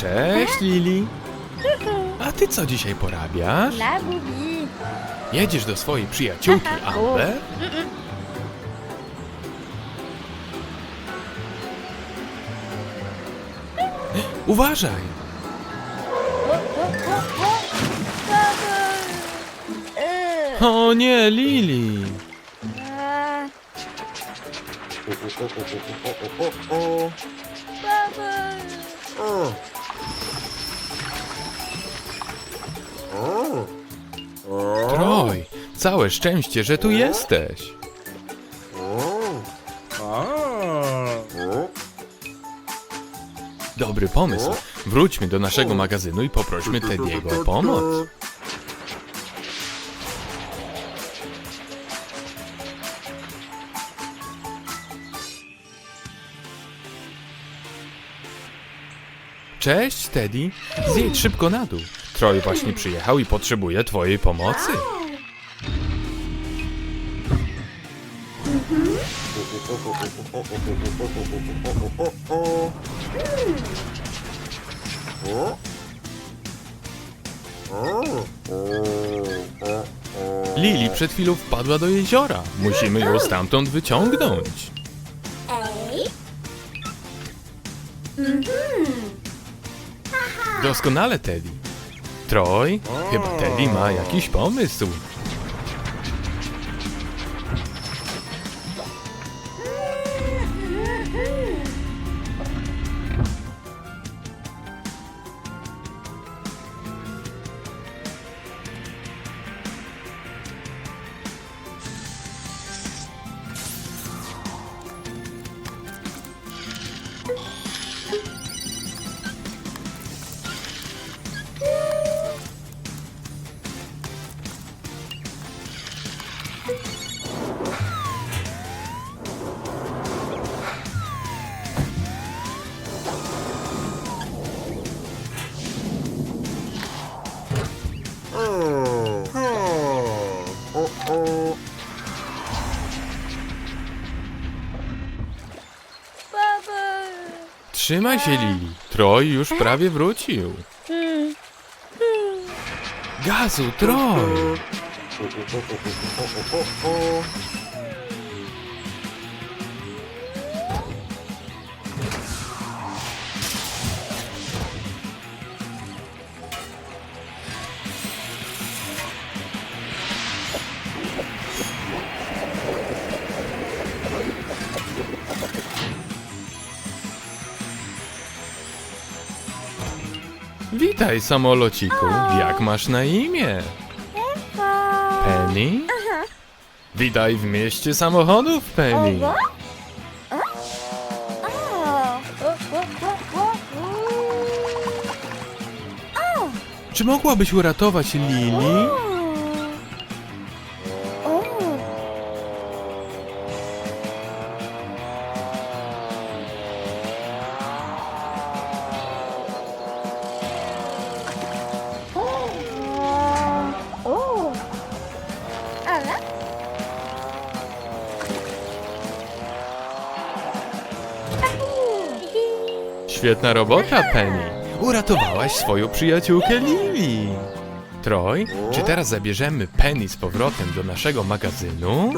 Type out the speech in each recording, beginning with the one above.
Cześć, Lili. A ty co dzisiaj porabiasz? La Bubi. Jedziesz do swojej przyjaciółki Amber? Uważaj! O, o, o, o. Baba. O nie, całe szczęście, że tu jesteś. Dobry pomysł. Wróćmy do naszego magazynu i poprośmy Teddy'ego o pomoc. Cześć, Teddy. Zjedź szybko na dół. Troj właśnie przyjechał i potrzebuje twojej pomocy. Lili przed chwilą wpadła do jeziora. Musimy ją stamtąd wyciągnąć. Doskonale, Teddy. Troj, chyba Teddy ma jakiś pomysł. Trzymaj się, Lili. Troj już prawie wrócił. Gazu, Troj! Witaj, samolociku. Jak masz na imię? Penny? Witaj w mieście samochodów, Penny. Ogo? A? O. O, o, o, o. Czy mogłabyś uratować Lili? Świetna robota, Penny. Uratowałaś swoją przyjaciółkę Lili. Troj, czy teraz zabierzemy Penny z powrotem do naszego magazynu?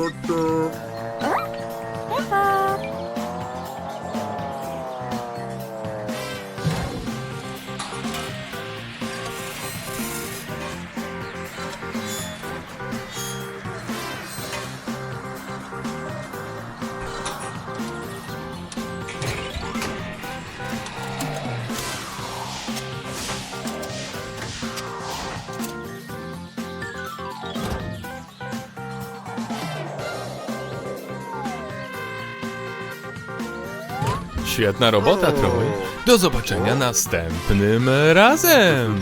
Świetna robota, Troj. Do zobaczenia następnym razem.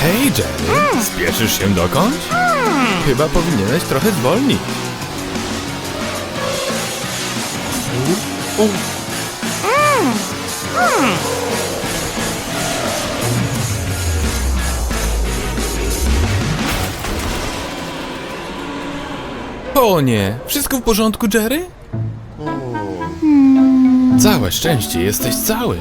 Hej, Jerry, spieszysz się dokądś? Chyba powinieneś trochę zwolnić. O nie, wszystko w porządku, Jerry? Całe szczęście, jesteś cały.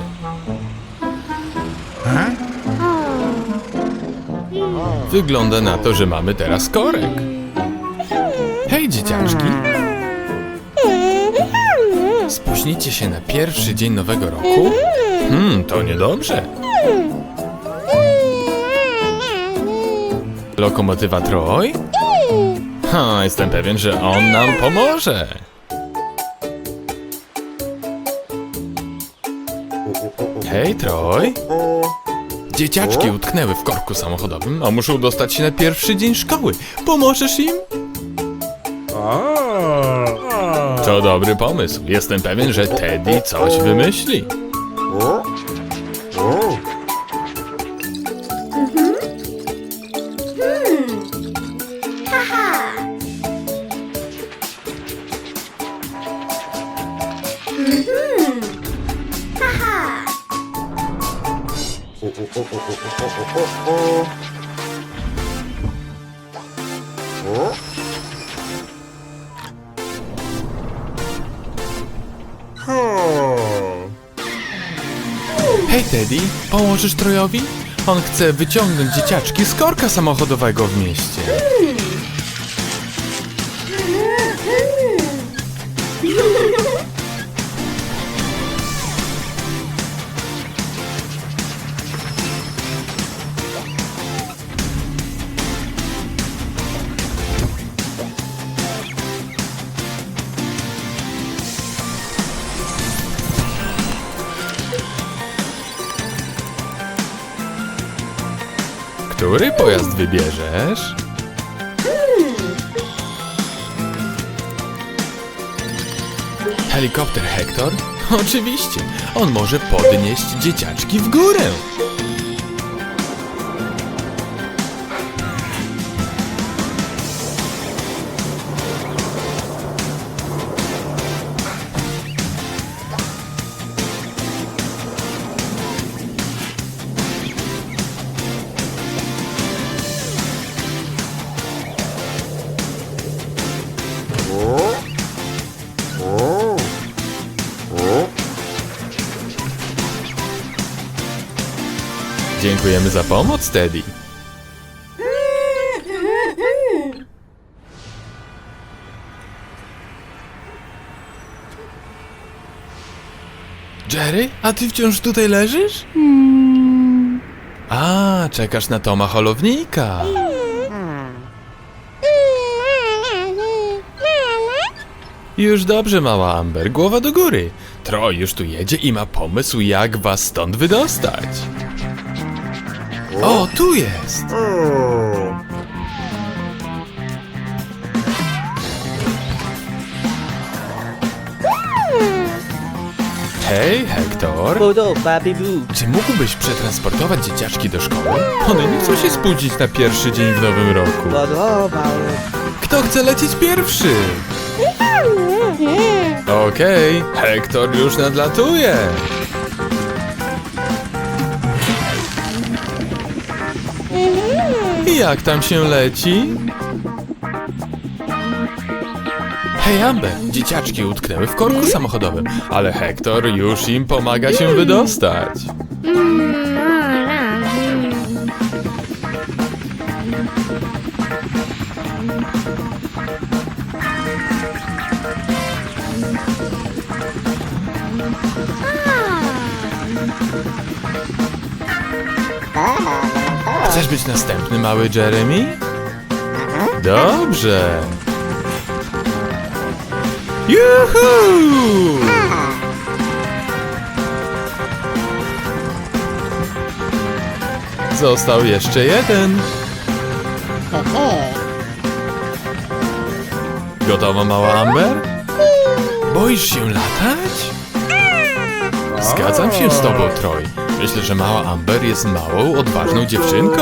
Wygląda na to, że mamy teraz korek. Hej, dzieciaczki. Spóźnicie się na pierwszy dzień nowego roku? Hmm, to niedobrze. Lokomotywa Troy? Ha, jestem pewien, że on nam pomoże. Hej, Troy. Dzieciaczki utknęły w korku samochodowym, a muszą dostać się na pierwszy dzień szkoły. Pomożesz im? To dobry pomysł. Jestem pewien, że Teddy coś wymyśli. Hej, Teddy, pomożesz Trojowi? On chce wyciągnąć dzieciaczki z korka samochodowego w mieście. Który pojazd wybierzesz? Helikopter Hector? Oczywiście, on może podnieść dzieciaczki w górę. Dziękujemy za pomoc, Teddy. Jerry, a ty wciąż tutaj leżysz? A, czekasz na Toma Holownika. Już dobrze, mała Amber, głowa do góry. Troy już tu jedzie i ma pomysł, jak was stąd wydostać. O, tu jest! Hej, Hector! Bodo, baby boo. Czy mógłbyś przetransportować dzieciaczki do szkoły? One nie chcą się spóźnić na pierwszy dzień w nowym roku. Mały. Kto chce lecieć pierwszy? Okej, Hector już nadlatuje. Jak tam się leci? Hej Amber, dzieciaczki utknęły w korku samochodowym, ale Hector już im pomaga się wydostać. Chcesz być następny, mały Jeremy? Dobrze. Juhu! Został jeszcze jeden. Gotowa, mała Amber? Boisz się latać? Zgadzam się z tobą, Troy. Myślę, że mała Amber jest małą, odważną dziewczynką.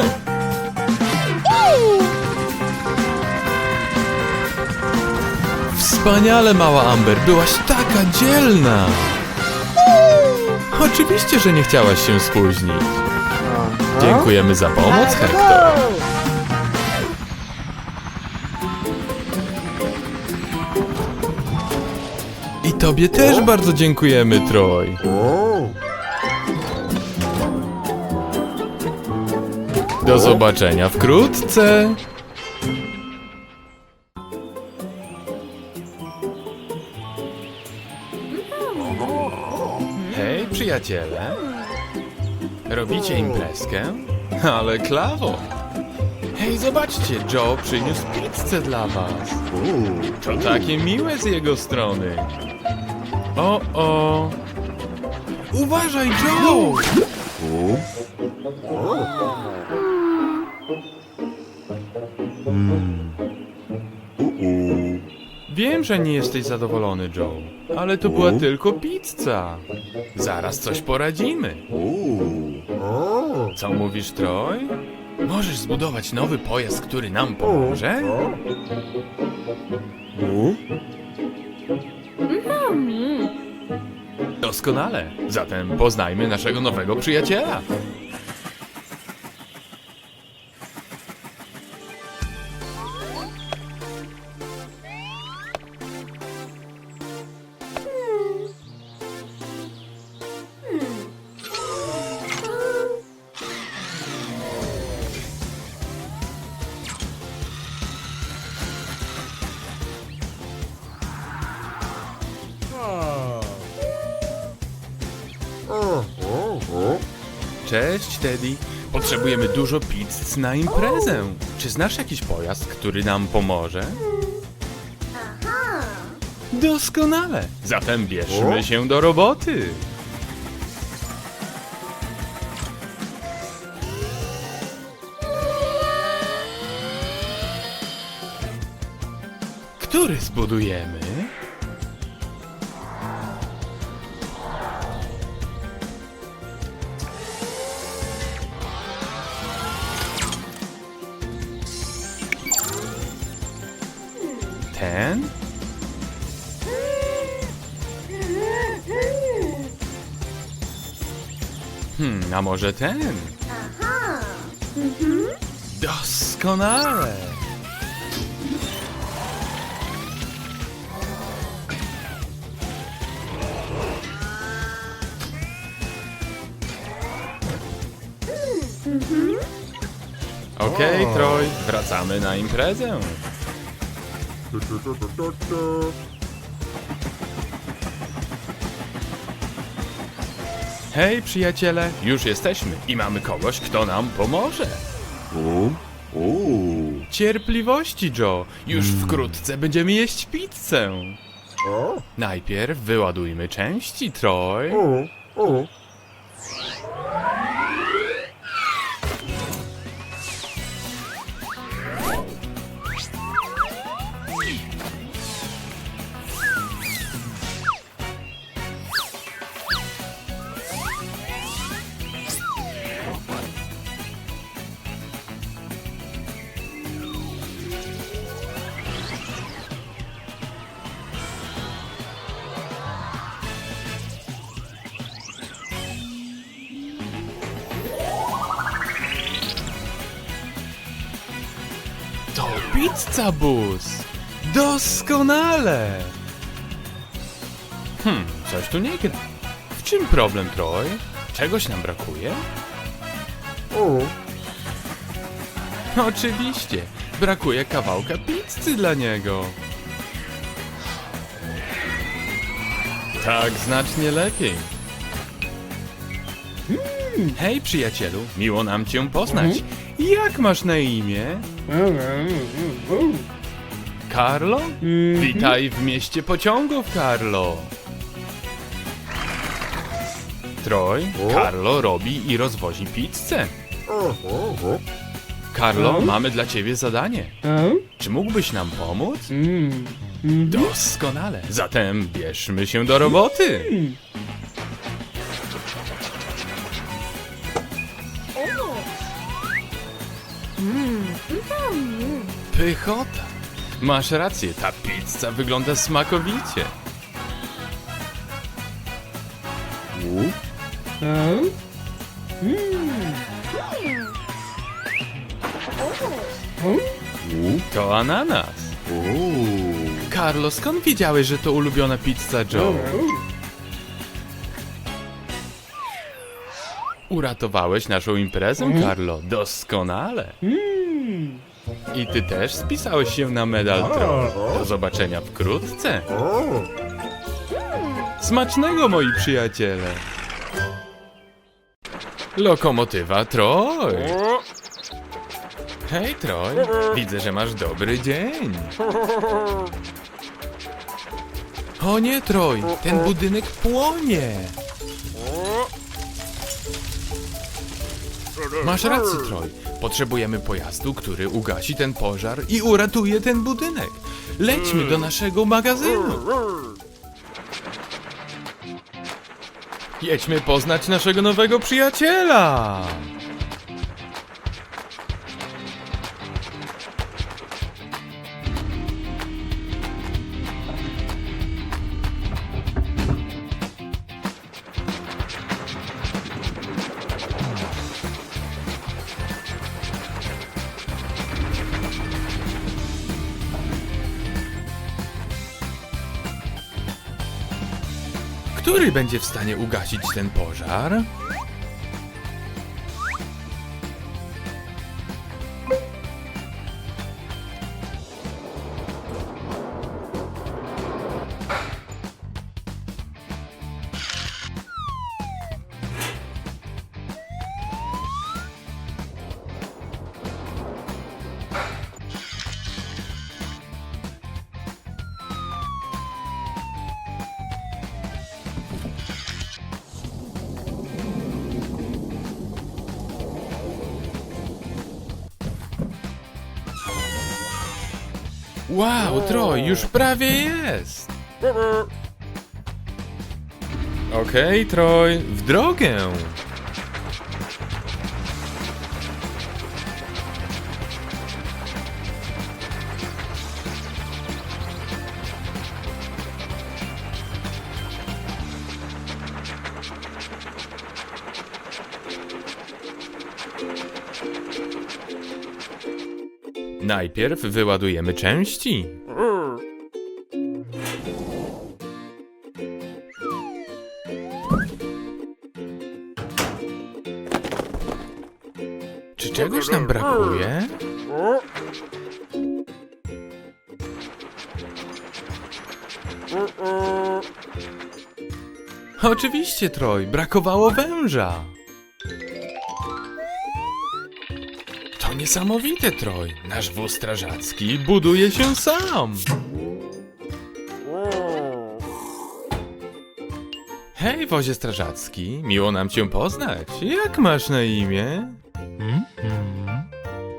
Wspaniale, mała Amber, byłaś taka dzielna. Oczywiście, że nie chciałaś się spóźnić. Dziękujemy za pomoc, Hector. Tobie też bardzo dziękujemy, Troj. Do zobaczenia wkrótce. Hej, przyjaciele. Robicie imprezkę? Ale klawo. Hej, zobaczcie, Joe przyniósł pizzę dla was. To takie miłe z jego strony. O, o. Uważaj, Joe! Że nie jesteś zadowolony, Joe, ale to była tylko pizza. Zaraz coś poradzimy. Co mówisz, Troy? Możesz zbudować nowy pojazd, który nam pomoże? Doskonale. Zatem poznajmy naszego nowego przyjaciela. Cześć, Teddy. Potrzebujemy dużo pizz na imprezę. Czy znasz jakiś pojazd, który nam pomoże? Doskonale. Zatem bierzmy się do roboty. Który zbudujemy? Ten? Hmm, a może ten? Doskonale! Okej, Troj, wracamy na imprezę. Hej, przyjaciele, już jesteśmy i mamy kogoś, kto nam pomoże. Cierpliwości, Joe. Już wkrótce będziemy jeść pizzę. Najpierw wyładujmy części, Troy. To pizza bus! Doskonale! Hmm, coś tu nie gra. W czym problem, Troy? Czegoś nam brakuje? Oczywiście, brakuje kawałka pizzy dla niego. Tak, znacznie lepiej. Hej, przyjacielu, miło nam cię poznać. Jak masz na imię? Carlo? Witaj w mieście pociągów, Carlo. Troy, Carlo robi i rozwozi pizzę. Carlo, mamy dla ciebie zadanie. Czy mógłbyś nam pomóc? Doskonale. Zatem bierzmy się do roboty. Pychota. Masz rację, ta pizza wygląda smakowicie. To ananas. Uuu. Carlo, skąd wiedziałeś, że to ulubiona pizza Joe? Uratowałeś naszą imprezę, Carlo. Doskonale. I ty też spisałeś się na medal Troll. Do zobaczenia wkrótce. Smacznego, moi przyjaciele. Lokomotywa Troj. Hej, Troj. Widzę, że masz dobry dzień. O nie, Troj. Ten budynek płonie. Masz rację, Troj. Potrzebujemy pojazdu, który ugasi ten pożar i uratuje ten budynek. Lećmy do naszego magazynu. Jedźmy poznać naszego nowego przyjaciela. Który będzie w stanie ugasić ten pożar? Wow, Troj, już prawie jest! Okej, Troj, w drogę! Najpierw wyładujemy części. Czy czegoś nam brakuje? Oczywiście, Troj, brakowało węża. Niesamowite, Troj. Nasz wóz strażacki buduje się sam. Hej, wozie strażacki, miło nam cię poznać. Jak masz na imię?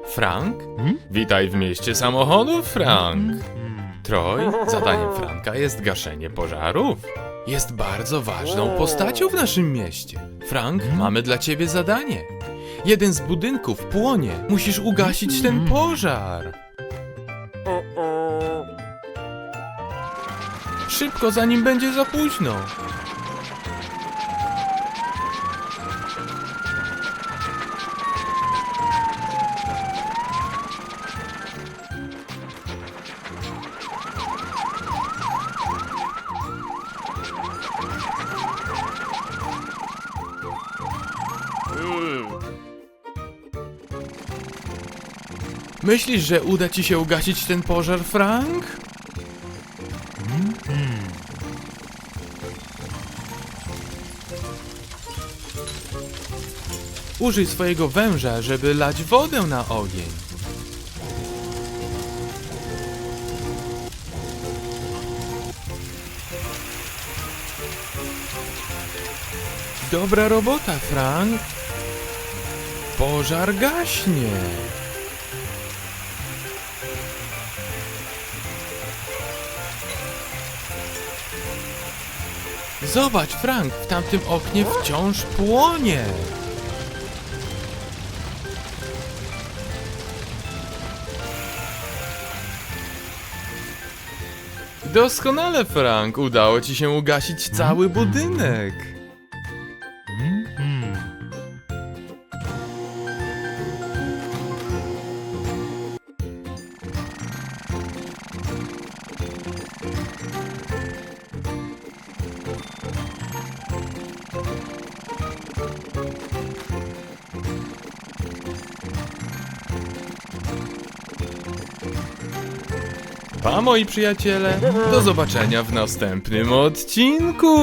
Frank? Witaj w mieście samochodów, Frank. Troj, zadaniem Franka jest gaszenie pożarów. Jest bardzo ważną postacią w naszym mieście. Frank, mamy dla ciebie zadanie. Jeden z budynków płonie. Musisz ugasić ten pożar. Szybko, zanim będzie za późno. Myślisz, że uda ci się ugasić ten pożar, Frank? Użyj swojego węża, żeby lać wodę na ogień. Dobra robota, Frank. Pożar gaśnie. Zobacz, Frank, w tamtym oknie wciąż płonie. Doskonale, Frank. Udało ci się ugasić cały budynek. Pa moi przyjaciele, do zobaczenia w następnym odcinku!